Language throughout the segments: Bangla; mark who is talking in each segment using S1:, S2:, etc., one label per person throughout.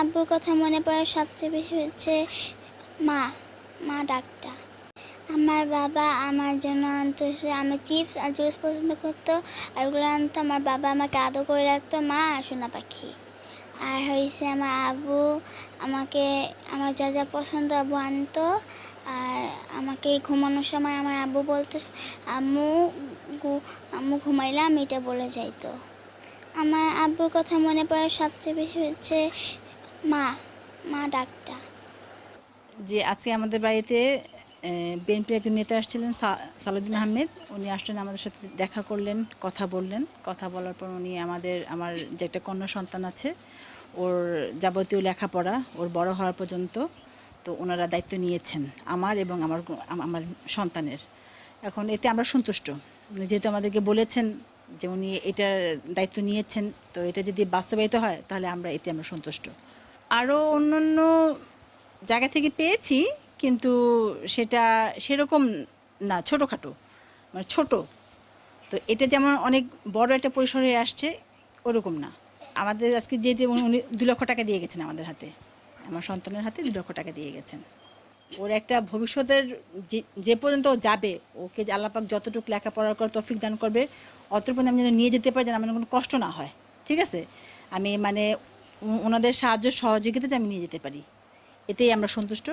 S1: আব্বুর কথা মনে পড়ে সবচেয়ে বেশি হচ্ছে মা মা ডাকটা। আমার বাবা আমার জন্য আনতো আমি চিপস আর জুস পছন্দ করতো, আর ওগুলো আনতো আমার বাবা আমাকে আদর করে রাখতো, মা আর সোনা পাখি। আর হয়েছে আমার আবু আমাকে, আমার যা যা পছন্দ আব্বু আনতো, আর আমাকে ঘুমানোর সময় আমার আব্বু বলতো, আম্মু আম্মু ঘুমাইলাম এটা বলে যাইতো। আমার আব্বুর কথা মনে পড়ে সবচেয়ে বেশি হচ্ছে মা মা ডাকটা
S2: যে আজকে আমাদের বাড়িতে বিএনপির একজন নেতা আসছিলেন, সা- সালাউদ্দিন আহমেদ। উনি আসলেন, আমাদের সাথে দেখা করলেন, কথা বললেন। কথা বলার পর উনি আমাদের, আমার যে একটা কন্যা সন্তান আছে, ওর যাবতীয় লেখাপড়া, ওর বড় হওয়ার পর্যন্ত তো ওনারা দায়িত্ব নিয়েছেন, আমার এবং আমার আমার সন্তানের। এখন এতে আমরা সন্তুষ্ট। যেহেতু আমাদেরকে বলেছেন যে উনি এটার দায়িত্ব নিয়েছেন, তো এটা যদি বাস্তবায়িত হয়, তাহলে আমরা, এতে আমরা সন্তুষ্ট। আরও অন্য অন্য জায়গা থেকে পেয়েছি, কিন্তু সেটা সেরকম না, ছোটোখাটো মানে ছোট। তো এটা যেমন অনেক বড় একটা পরিসরে আসছে, ওরকম না। আমাদের আজকে যে উনি দু লক্ষ টাকা দিয়ে গেছেন আমাদের হাতে, আমার সন্তানের হাতে দু লক্ষ টাকা দিয়ে গেছেন। ওর একটা ভবিষ্যতের যে পর্যন্ত ও যাবে, ওকে আল্লাপাক যতটুকু লেখাপড়া করে তফিক দান করবে অত পর্যন্ত আমি যেন নিয়ে যেতে পারি, যেন আমার কোনো কষ্ট না হয়। ঠিক আছে? আমি মানে ওনাদের সাহায্য সহযোগিতাতে আমি নিয়ে যেতে পারি। এতেই আমরা সন্তুষ্ট।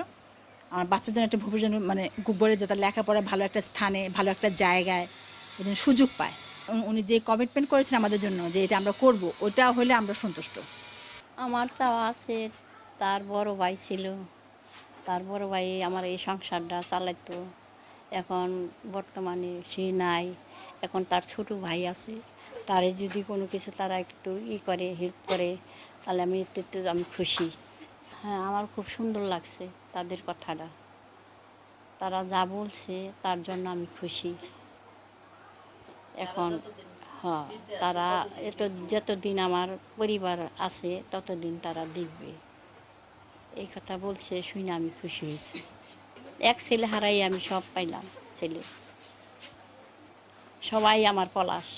S2: আমার বাচ্চার জন্য একটা ভবিষ্যৎ মানে গড়ে যাতে লেখাপড়া ভালো একটা স্থানে, ভালো একটা জায়গায় যেন সুযোগ পায়। উনি- যে কমিটমেন্ট করেছেন আমাদের জন্য যে এটা আমরা করব, ওটা হলে আমরা সন্তুষ্ট।
S3: আমার চাওয়া আছে, তার বড় ভাই ছিল। তার বড় ভাই আমার এই সংসারটা চালাইতো। এখন বর্তমানে সে নাই। এখন তার ছোট ভাই আছে। তারে যদি কোনো কিছু তারা একটু ই করে হেল্প করে তাহলে আমি এতে তো আমি খুশি। হ্যাঁ আমার খুব সুন্দর লাগছে তাদের কথাটা। তারা যা বলছে তার জন্য আমি খুশি। এখন হ্যাঁ তারা এত, যতদিন আমার পরিবার আছে, ততদিন তারা দেখবে। এই কথা বলছে শুনে আমি খুশি হয়েছি। এক ছেলে হারাই আমি সব পাইলাম, ছেলে। সবাই আমার পলাশ।